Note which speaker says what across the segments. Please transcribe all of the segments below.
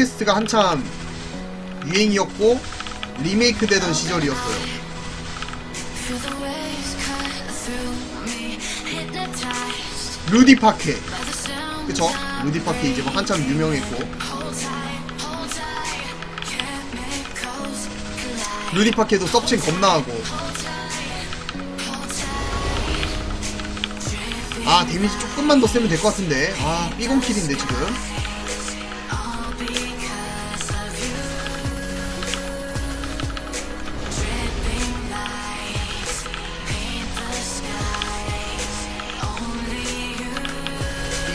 Speaker 1: 팟캐스트가 한참 유행이었고 리메이크 되던 시절이었어요. 루디 파케. 그쵸? 루디 파케 이제 막 한참 유명했고. 루디 파케도 서칭 겁나 하고. 아 데미지 조금만 더 세면 될 것 같은데 아 삐공킬인데 지금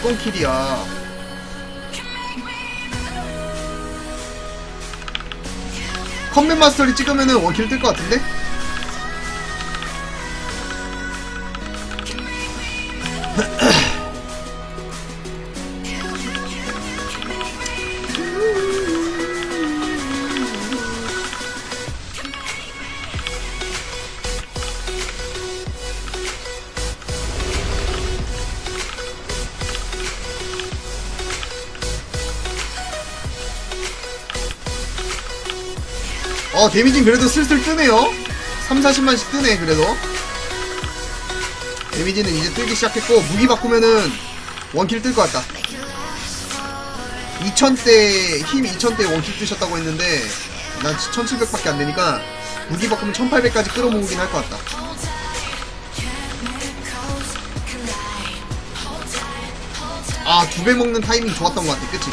Speaker 2: you.
Speaker 1: 삐공킬이야 컴뱃 마스터리 찍으면은 원킬 뜰 것 같은데? 어 데미지 그래도 슬슬 뜨네요. 3, 40만씩 뜨네 그래도. 데미지는 이제 뜨기 시작했고 무기 바꾸면은 원킬 뜰 것 같다. 2000대 힘 2000대 원킬 뜨셨다고 했는데 난 1700밖에 안 되니까 무기 바꾸면 1800까지 끌어모으긴 할 것 같다. 아 두 배 먹는 타이밍 좋았던 것 같아 그치?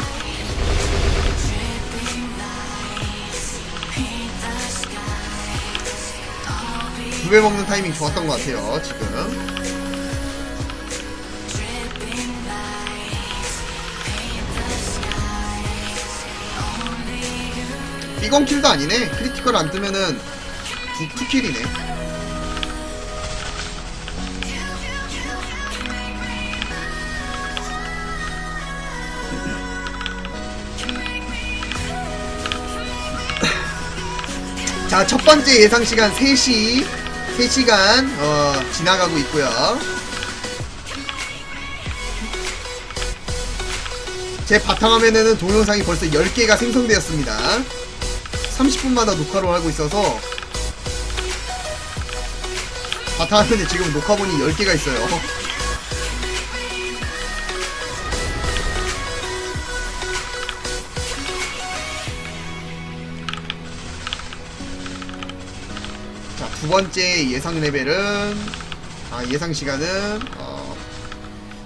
Speaker 1: 두배 먹는 타이밍 좋았던 것 같아요 지금. 이건 킬도 아니네. 크리티컬 안 뜨면은 두, 투 킬이네. 자, 첫 번째 예상 시간 3시, 3시간, 어, 지나가고 있고요 제 바탕화면에는 동영상이 벌써 10개가 생성되었습니다. 30분마다 녹화를 하고 있어서, 바탕화면에 지금 녹화본이 10개가 있어요. 자, 두 번째 예상 레벨은, 아, 예상 시간은, 어,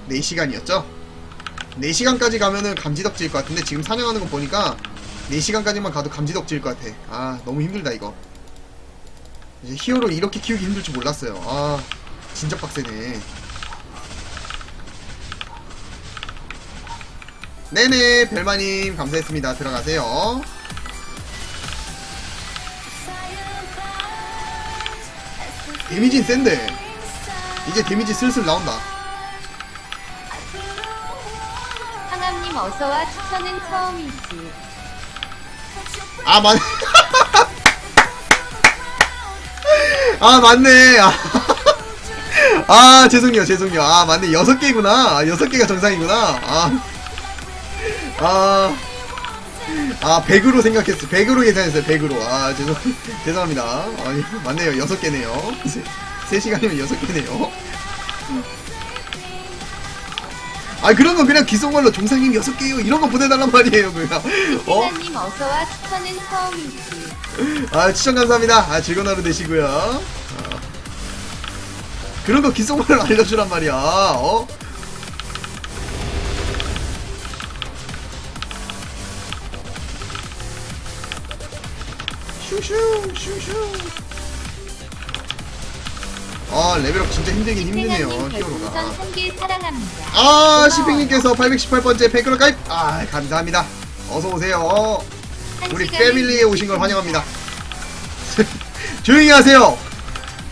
Speaker 1: 4시간이었죠? 4시간까지 가면은 감지덕지일 것 같은데, 지금 사냥하는 거 보니까, 4시간까지만 가도 감지덕지일 것 같아. 아, 너무 힘들다, 이거. 이제 히어로 이렇게 키우기 힘들 줄 몰랐어요. 아, 진짜 빡세네. 네네, 별마님, 감사했습니다. 들어가세요. 데미지는 센데. 이제 데미지 슬슬 나온다.
Speaker 3: 상암님 어서와 추천은 처음이지.
Speaker 1: 아, 맞, 아, 맞네. 아, 아, 죄송해요, 죄송해요. 아, 맞네. 여섯 개구나. 아, 여섯 개가 정상이구나. 아, 아, 아, 100으로 생각했어. 100으로 계산했어요, 100으로. 아, 죄송, 죄송합니다. 아니, 맞네요. 여섯 개네요. 3시간이면 여섯 개네요. 아, 그런 거 그냥 기성말로 종상님 여섯 개요. 이런 거 보내달란 말이에요, 그냥. 어?
Speaker 3: 희나님 어서와 추천은 처음이지.
Speaker 1: 아 추천 감사합니다. 아 즐거운 하루 되시고요. 어. 그런 거 기성말로 알려주란 말이야. 어? 슈슈 슈슈. 아 레벨업 진짜 힘들긴 힘드네요 히어로가.
Speaker 3: 별풍선 한개 사랑합니다.
Speaker 1: 아 시핑님께서 818번째 팬클럽 가입. 아 감사합니다. 어서 오세요.
Speaker 3: 한
Speaker 1: 우리 패밀리에 오신 걸 환영합니다. 조용히 하세요.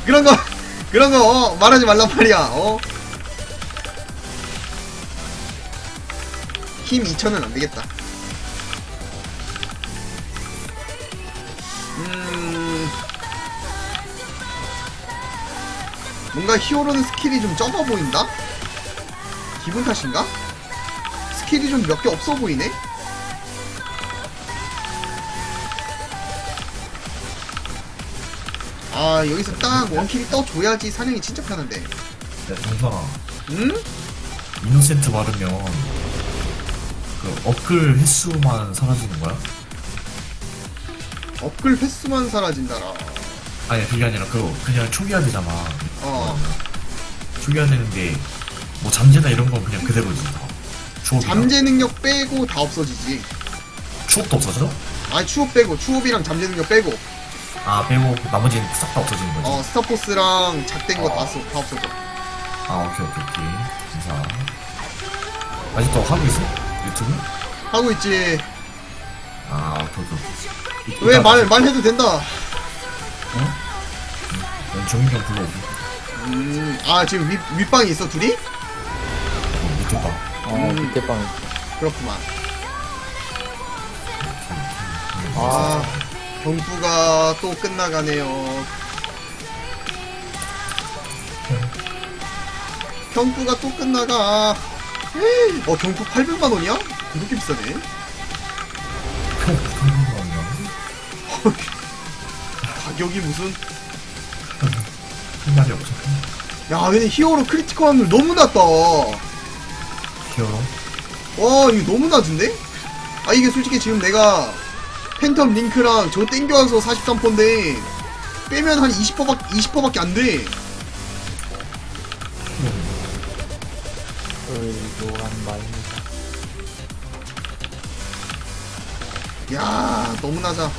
Speaker 1: 그런 거 그런 거 어, 말하지 말란 말이야. 어? 힘 2천은 안 되겠다. 뭔가 히어로는 스킬이 좀 적어 보인다? 기분 탓인가? 스킬이 좀 몇 개 없어 보이네? 아 여기서 딱 원킬이 떠줘야지 사냥이 진짜 편한데 네,
Speaker 4: 야 동선아
Speaker 1: 응?
Speaker 4: 이노센트 마르면 그 업글 횟수만 사라지는 거야?
Speaker 1: 업글 횟수만 사라진다라
Speaker 4: 아니 그게 아니라 그 그냥 초기화 되잖아 되는데 뭐 잠재나 이런 건 그냥 그대로지 다 추업이랑
Speaker 1: 잠재 능력 빼고 다 없어지지.
Speaker 4: 추업도 없어져?
Speaker 1: 아니 추업 빼고. 추업이랑 잠재 능력 빼고.
Speaker 4: 아 빼고 나머지는 싹 다 없어지는 거지?
Speaker 1: 어 스타포스랑 작된 거다
Speaker 4: 어.
Speaker 1: 다 없어져.
Speaker 4: 아 오케이 오케이 오케이. 감사. 아직도 하고 있어? 유튜브?
Speaker 1: 하고 있지.
Speaker 4: 아 오케이 오케이
Speaker 1: 왜 말 말해도 된다.
Speaker 4: 넌 정인경 불러오고
Speaker 1: 음 아 지금 윗 윗방에 있어 둘이?
Speaker 4: 어, 밑에 봐
Speaker 5: 어,
Speaker 1: 음.
Speaker 5: 밑에 방.
Speaker 1: 그렇구만. 아아 경부가 또 끝나가네요. 경부가 또 끝나가. 어 경부 800만 원이야? 그렇게 비싸네. 가격이 무슨?
Speaker 4: 한 말이 없어
Speaker 1: 야 근데 히어로 크리티컬 확률 너무 낮다.
Speaker 4: 히어로?
Speaker 1: 와 이거 너무 낮은데? 아 이게 솔직히 지금 내가 팬텀 링크랑 저 땡겨와서 43%인데 빼면 한 20%밖에 20%밖에 안 돼.
Speaker 5: 의도한 말입니다.
Speaker 1: 야 너무 낮아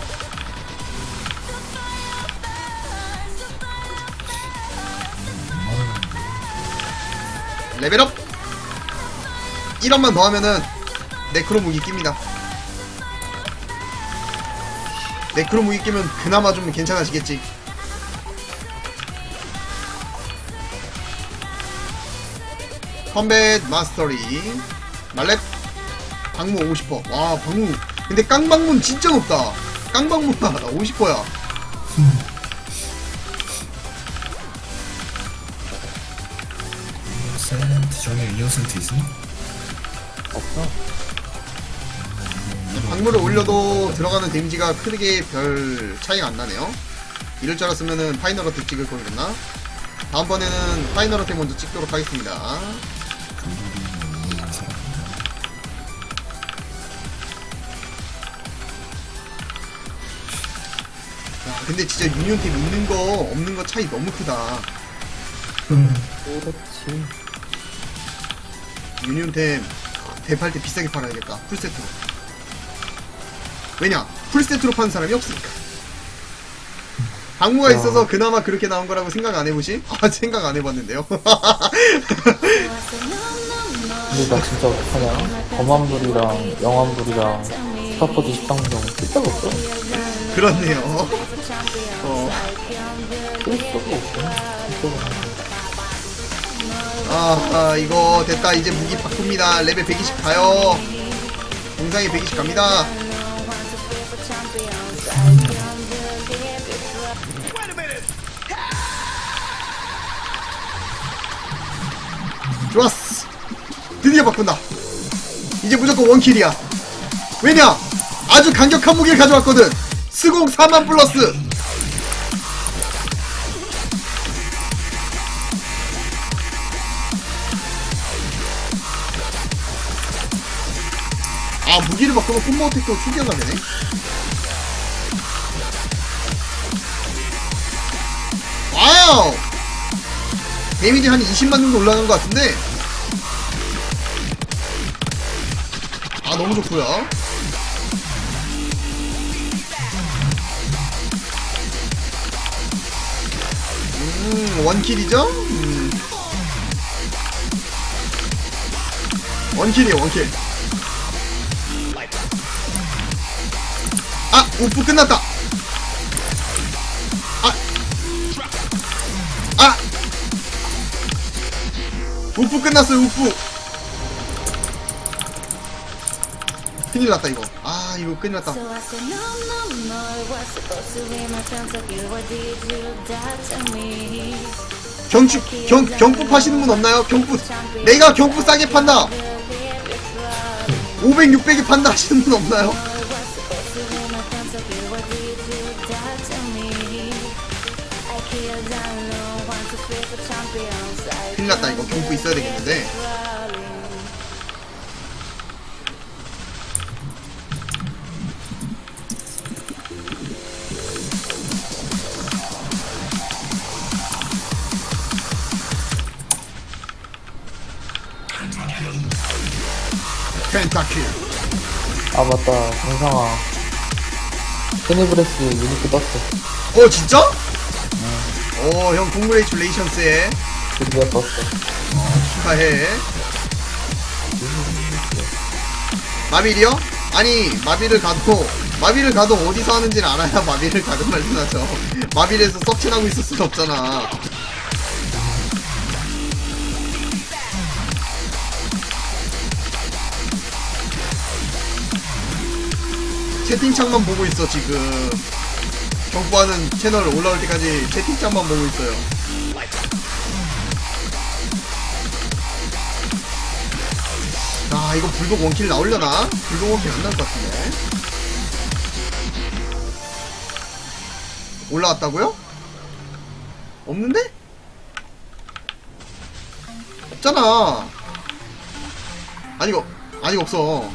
Speaker 1: 레벨업 1원만 더 하면은 네크로 무기 낍니다 네크로 무기 끼면 그나마 좀 괜찮아지겠지 컴뱃 마스터리 말렛 방무 50%. 와, 방무. 근데 깡방문 진짜 높다. 깡방문가 50%야.
Speaker 4: 이노센트 있어?
Speaker 5: 없어?
Speaker 1: 방무를 올려도 들어가는 데미지가 크게 별 차이가 안 나네요. 이럴 줄 알았으면은 파이널 어택 찍을 걸 그랬나? 다음번에는 파이널 어택 먼저 찍도록 하겠습니다. 야, 근데 진짜 유니온팀 있는 거, 없는 거 차이 너무 크다.
Speaker 5: 그렇지.
Speaker 1: 유니온템 대팔 때 비싸게 팔아야겠다 풀세트로 왜냐 풀세트로 파는 사람이 없으니까 방무가
Speaker 5: 야.
Speaker 1: 있어서 그나마 그렇게 나온 거라고 생각 안 해보시? 아 생각 안 해봤는데요
Speaker 5: 근데 나 진짜 어떡하냐? 검안불이랑 영안불이랑 스타포드 13종 쓸 데가 없어.
Speaker 1: 그렇네요 어,
Speaker 5: 쓸 수가 없어. 진짜
Speaker 1: 아, 아 이거 됐다. 이제 무기 바꿉니다. 레벨 120 가요. 동상이 120 갑니다. 좋았어. 드디어 바꾼다. 이제 무조건 원킬이야. 왜냐? 아주 강력한 무기를 가져왔거든. 스공 4만 플러스 무기를 바꾸면 콤보 어택도 추격가 되네? 와우! 데미지 한 20만 정도 올라간 것 같은데? 아 너무 좋고요. 음 원킬이죠? 음. 원킬이에요 원킬 아 우프 끝났다 아 아! 우프 끝났어요 우프 큰일 났다 이거 아 이거 큰일 났다? 경추 경 경프 파시는 분 없나요? 경프 내가 경프 싸게 판다 500, 600에 판다 하시는 분 없나요? 큰일 났다. 이거 경고 있어야 되겠는데. 펜타킬.
Speaker 5: 아 맞다. 정상아. 테니브레스 유니크 떴어.
Speaker 1: 어 진짜? 어형 공그레이츄레이션스에.
Speaker 5: 드디어 떴어
Speaker 1: 축하해. 마빌이요? 아니 마빌을 가도 마빌을 가도 어디서 하는지를 알아야 마빌을 가든 말든 하죠. 마빌에서 서칭하고 있을 순 없잖아. 채팅창만 보고 있어 지금 경부하는 채널 올라올 때까지 채팅창만 보고 있어요 아 이거 불독 원킬 나오려나? 불독 원킬 안 나올 것 같은데 올라왔다고요? 없는데? 없잖아 아니 이거 아니 없어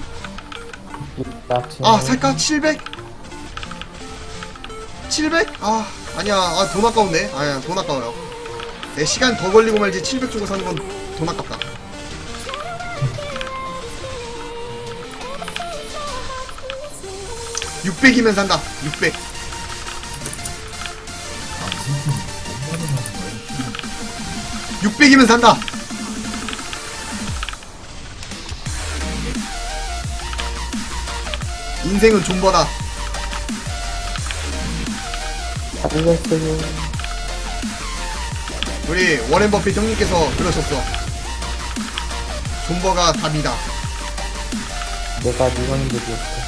Speaker 1: 아 살까? 700? 700? 아 아니야. 아 돈 아까운데. 아야 돈 아까워요. 내 시간 더 걸리고 말지 700 주고 사는 건 돈 아깝다. (600이면) 산다. (600) (600이면) 산다. 인생은 존버다
Speaker 5: 잘렸어요
Speaker 1: 우리 워렌 버핏 형님께서 그러셨어. 존버가 답이다.
Speaker 5: 내가 일본인들이었어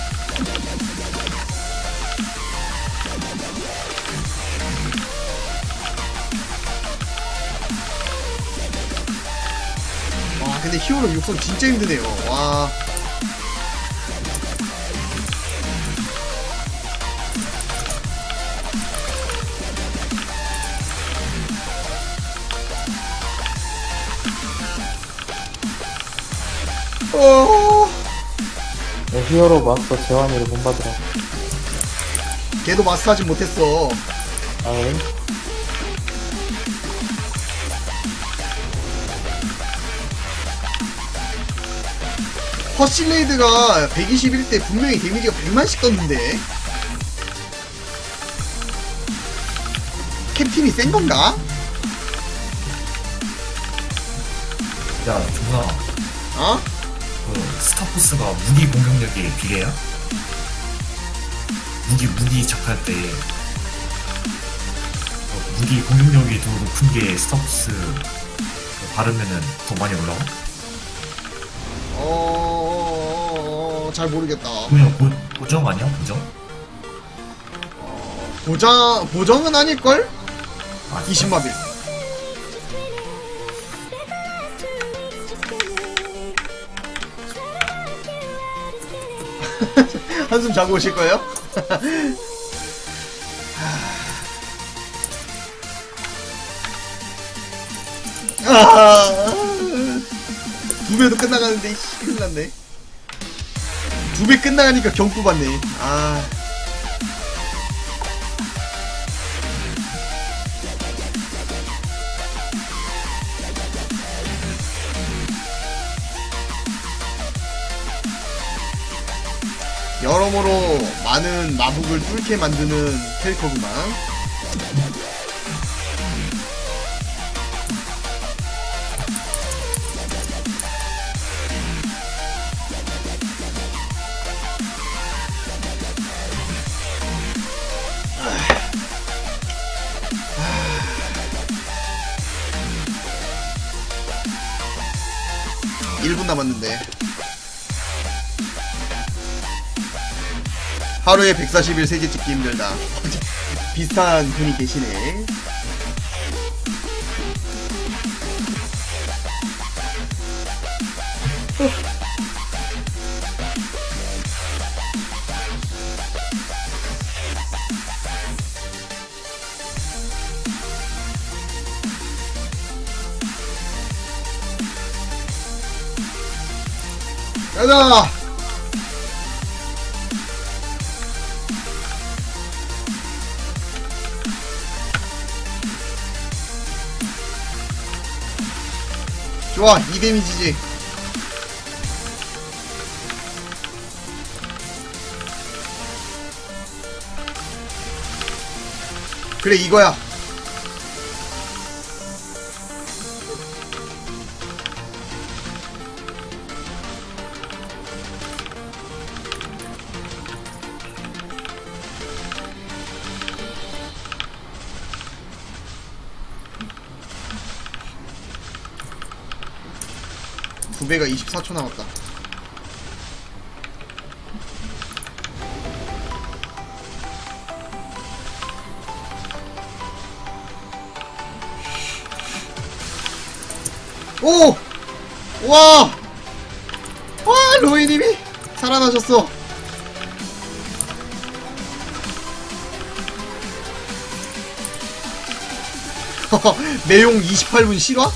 Speaker 1: 와, 근데 히어로 육성 진짜 힘드네요. 와. 어,
Speaker 5: 내 히어로 마스터 재환이를 본받으라
Speaker 1: 걔도 마스터하지 못했어.
Speaker 5: 아 그래?
Speaker 1: 허실레이드가 121대 분명히 데미지가 100만씩 떴는데. 캡틴이 센 건가?
Speaker 4: 야, 종아,
Speaker 1: 어?
Speaker 4: 그 스타포스가 무기 공격력이 비례야? 무기 무기 작할 때 어, 무기 공격력이 더 높은 게 스타포스 바르면은 더 많이 올라와?
Speaker 1: 어, 잘 모르겠다.
Speaker 4: 그냥 고, 고정 아니야? 고정?
Speaker 1: 보장, 보정은 아닐걸?
Speaker 4: 아,
Speaker 1: 20마빌. 자고 오실 거예요? 아, 두 배도 끝나가는데, 씨, 큰일 났네. 두 배 끝나가니까 경고 받네. 아. 여러모로 많은 마북을 뚫게 만드는 캐릭터구만. 하루에 140일 세제 찍기 힘들다. 비슷한 분이 계시네. 가자! 좋아, 2 데미지지. 그래, 이거야. 두 배가 24초 남았다. 오! 와! 와, 로이님이 살아나셨어. 매용 28분 실화?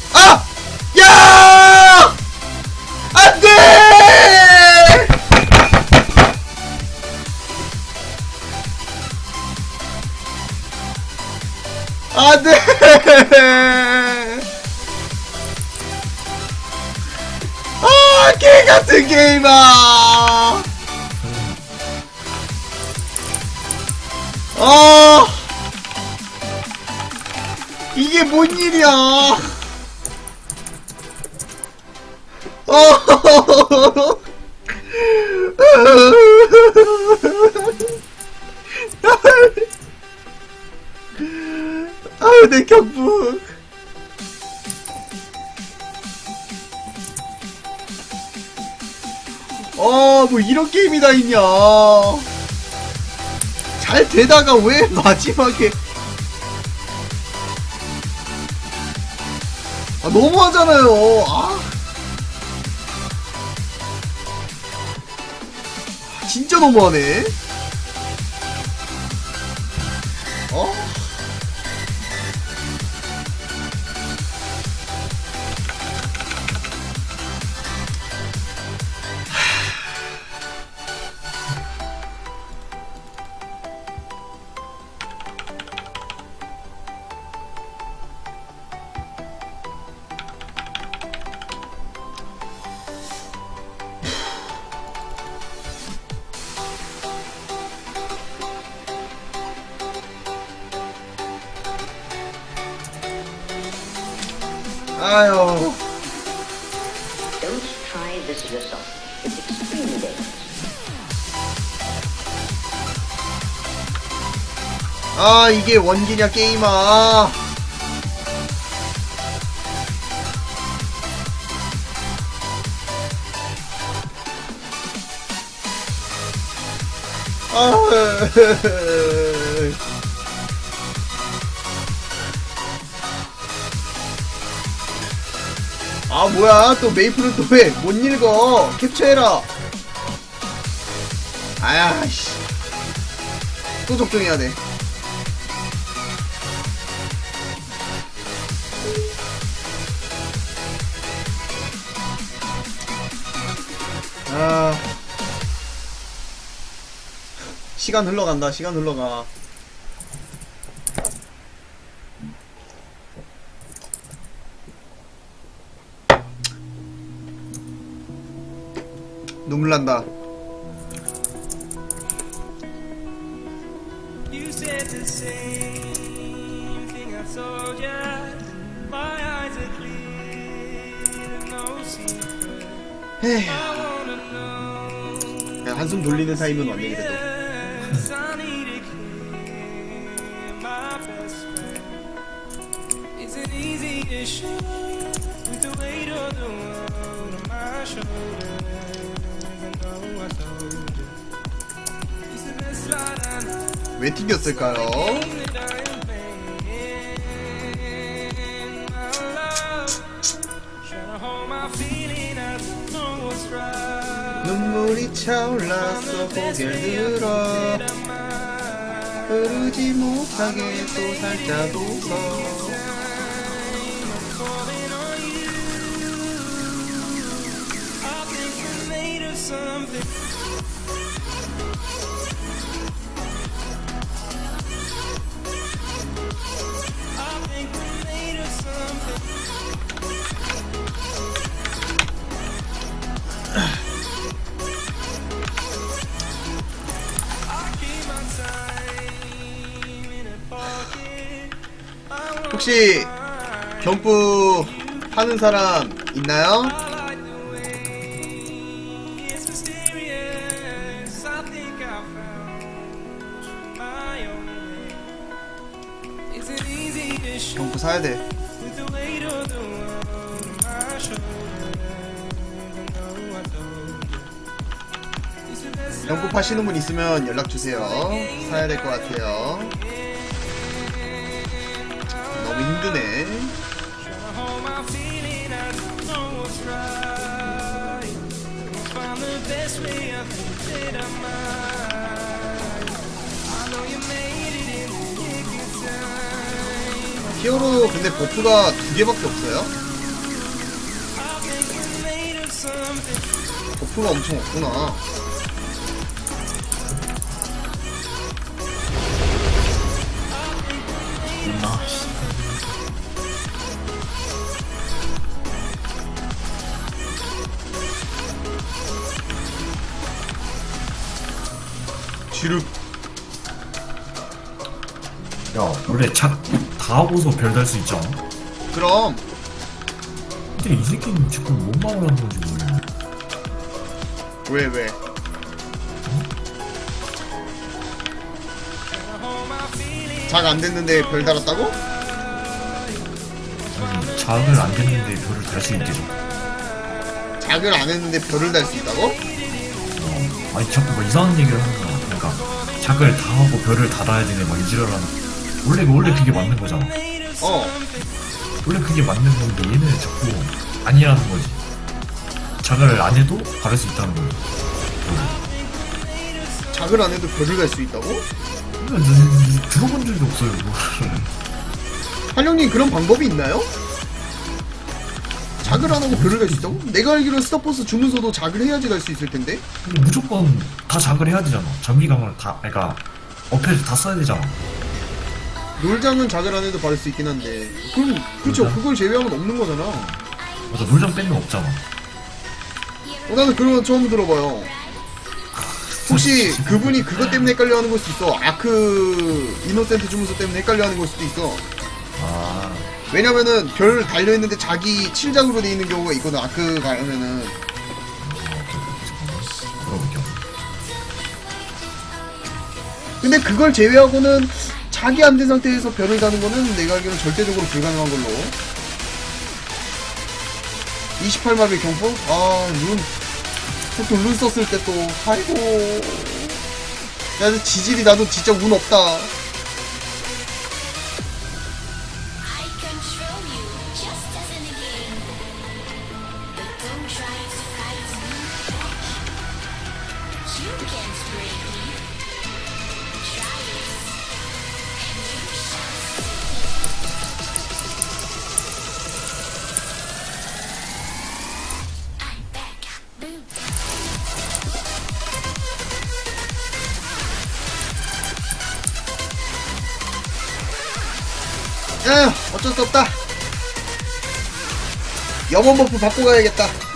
Speaker 1: 같은 게임아! 아! 이게 뭔 일이야? 어. 아유 내 경북 뭐 이런 게임이 다 있냐? 잘 되다가 왜 마지막에? 아 너무하잖아요. 아. 진짜 너무하네. 아유.
Speaker 6: Don't try this yourself. It's extremely dangerous.
Speaker 1: 아 이게 원기냐 게임아. 아. 뭐야? 또 메이플은 또왜 못 읽어? 캡처해라. 아야씨. 또 적중해야 돼. 아. 시간 흘러간다 시간 흘러가 눈물 난다. 그냥 한숨 돌리는 사이면 완전히 돼도 왜 튕겼을까요? 눈물이 차올라서 고개를 들어 흐르지 못하게 또 살짝 웃어 혹시 경부 하는 사람 있나요? 경부 사야 돼. 경부 파시는 분 있으면 연락 주세요. 사야 될 것 같아요.
Speaker 7: Time.
Speaker 1: 히어로 근데 버프가 두 개밖에 없어요? 버프가 엄청 없구나.
Speaker 4: 아, 씨.
Speaker 1: 주룩.
Speaker 4: 야, 원래 착다 하고서 별 달 수 있잖아.
Speaker 1: 그럼
Speaker 4: 근데 이 새끼는 지금 뭔 말을 하는 건지 모르겠네.
Speaker 1: 왜 왜? 작 안 됐는데 별 달았다고?
Speaker 4: 작을 안 됐는데 별을 달 수 있대죠.
Speaker 1: 작을 안 했는데 별을 달 수 있다고?
Speaker 4: 어, 아니, 자꾸 막 이상한 얘기를 하는 거야. 그러니까, 작을 다 하고 별을 달아야 되네, 막 이지랄하는. 원래, 원래 그게 맞는 거잖아.
Speaker 1: 어.
Speaker 4: 원래 그게 맞는 건데, 얘는 자꾸 아니라는 거지. 작을 안 해도 바를 수 있다는 거야.
Speaker 1: 작을 안 해도 별을 달 수 있다고?
Speaker 4: 들어본 적이 없어요, 그거를.
Speaker 1: 한영님 그런 방법이 있나요? 작을 안 하고 별을 달수 있다고? 내가 알기로는 스타포스 주문서도 작을 해야지 달수 있을 텐데?
Speaker 4: 근데 무조건 다 작을 해야 되잖아. 전기강을 다, 그러니까 어패를 다 써야 되잖아.
Speaker 1: 놀장은 작을 안 해도 받을 수 있긴 한데 그럼
Speaker 4: 놀장?
Speaker 1: 그걸 제외하면 없는 거잖아
Speaker 4: 맞아, 놀장 빼면 없잖아.
Speaker 1: 어, 나는 그런 건 처음 들어봐요 혹시 그분이 그것 때문에 헷갈려하는 걸 수도 있어 아크 이노센트 주문서 때문에 헷갈려하는 걸 수도 있어
Speaker 4: 아,
Speaker 1: 왜냐면은 별 달려 있는데 자기 7장으로 돼 있는 경우가 있거든 아크 가면은
Speaker 4: 물어볼게요.
Speaker 1: 근데 그걸 제외하고는 자기 안 된 상태에서 별을 다는 거는 내가 알기로는 절대적으로 불가능한 걸로 28마비 경포? 아, 룬. 룬 썼을 때 또, 아이고. 야, 저 지질이 나도 진짜 운 없다. 염원 버프 받고 가야겠다.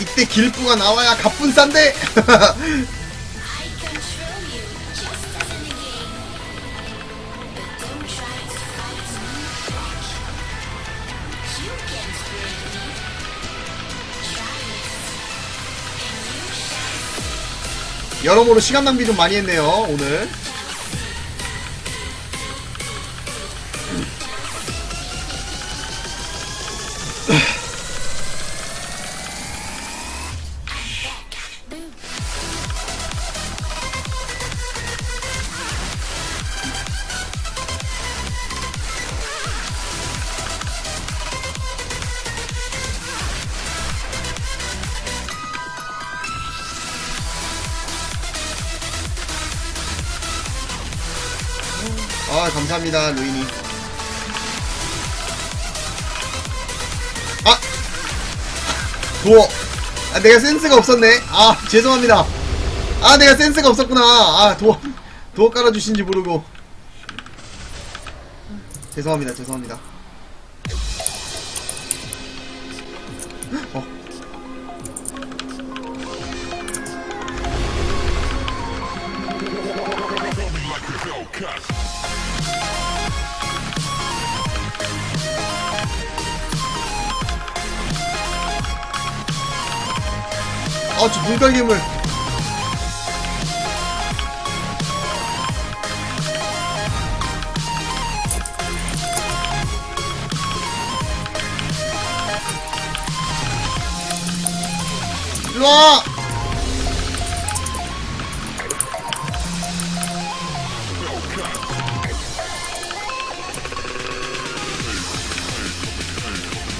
Speaker 1: 이때 길부가 나와야 갑분싼데! 여러모로 시간 낭비 좀 많이 했네요 오늘 감사합니다 루이니 아! 도어 아 내가 센스가 없었네. 아 죄송합니다. 아 내가 센스가 없었구나. 아 도어 도어 깔아주신지 모르고. 죄송합니다 죄송합니다 아, 저 물갈개물. 일로와!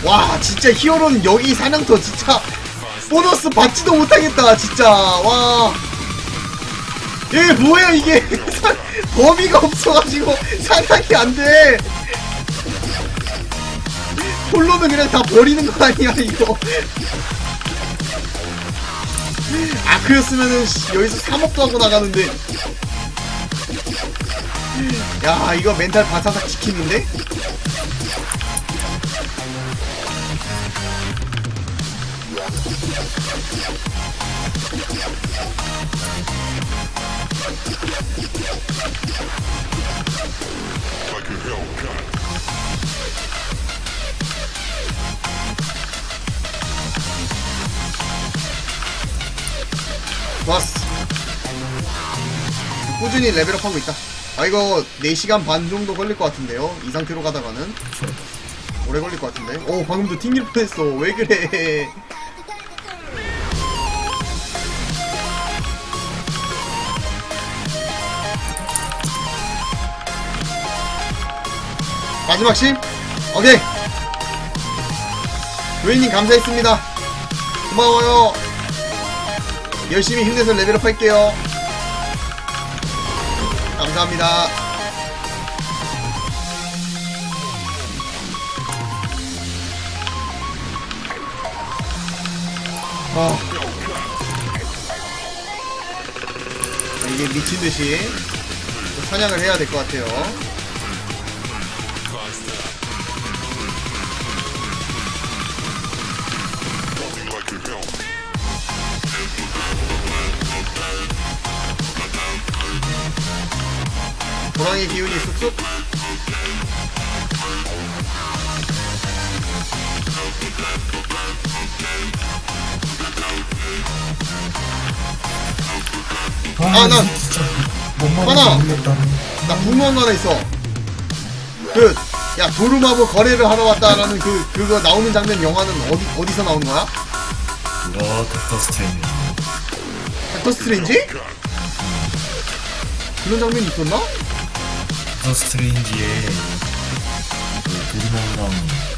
Speaker 1: 와, 진짜 히어로는 여기 사냥터 진짜 보너스 받지도 못하겠다 진짜. 와. 이게 뭐야 이게? 사- 범위가 없어가지고 사냥이 안돼. 홀로는 그냥 다 버리는 거 아니야 이거. 아크였으면은 씨, 여기서 3억도 하고 나가는데. 야 이거 멘탈 바사삭 지킴인데 좋았어. 꾸준히 레벨업하고 있다. 아 이거 4시간 반 정도 걸릴 것 같은데요. 이 상태로 가다가는. 오래 걸릴 것 같은데. 오 방금도 튕길 뻔했어. 왜 그래 마지막 심 오케이 조이님 감사했습니다 고마워요 열심히 힘내서 레벨업 할게요. 감사합니다. 아. 자, 이게 미친듯이 또 사냥을 해야 될 것 같아요. 호랑이 기운이 쑥쑥 아, 나-
Speaker 4: 진짜
Speaker 1: 하나!
Speaker 4: 모르겠다
Speaker 1: 나 궁금한 거 하나 있어 그야 도루마부 거래를 하러 왔다라는 그 그거 나오는 장면 영화는 어디 어디서 나오는 거야?
Speaker 4: 그거 닥터 스트레인지
Speaker 1: 닥터 스트레인지? 그런 장면이 있었나?
Speaker 4: 닥터 스트레인지에 그 도리모랑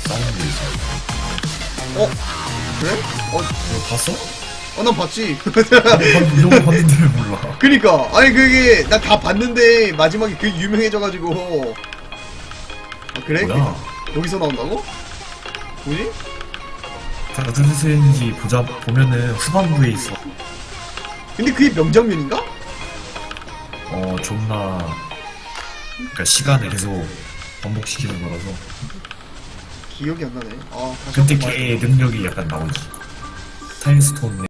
Speaker 4: 싸우는 게 있어
Speaker 1: 어 그래? 어,
Speaker 4: 이거 봤어?
Speaker 1: 어, 난 봤지.
Speaker 4: 이런 거 봤는데 왜 몰라
Speaker 1: 그니까. 아니, 그게, 나 다 봤는데, 마지막에 그 유명해져가지고. 아, 그래?
Speaker 4: 뭐야
Speaker 1: 여기서 나온다고? 뭐지?
Speaker 4: 닥터 스트레인지 보자 보면은 후반부에 있어
Speaker 1: 근데 그게 명장면인가?
Speaker 4: 어 존나 그러니까 시간을 계속 반복시키는 거라서.
Speaker 1: 기억이 안 나네. 아, 다시
Speaker 4: 그때
Speaker 1: 한번
Speaker 4: 걔 능력이 약간 나오지. 타임스톤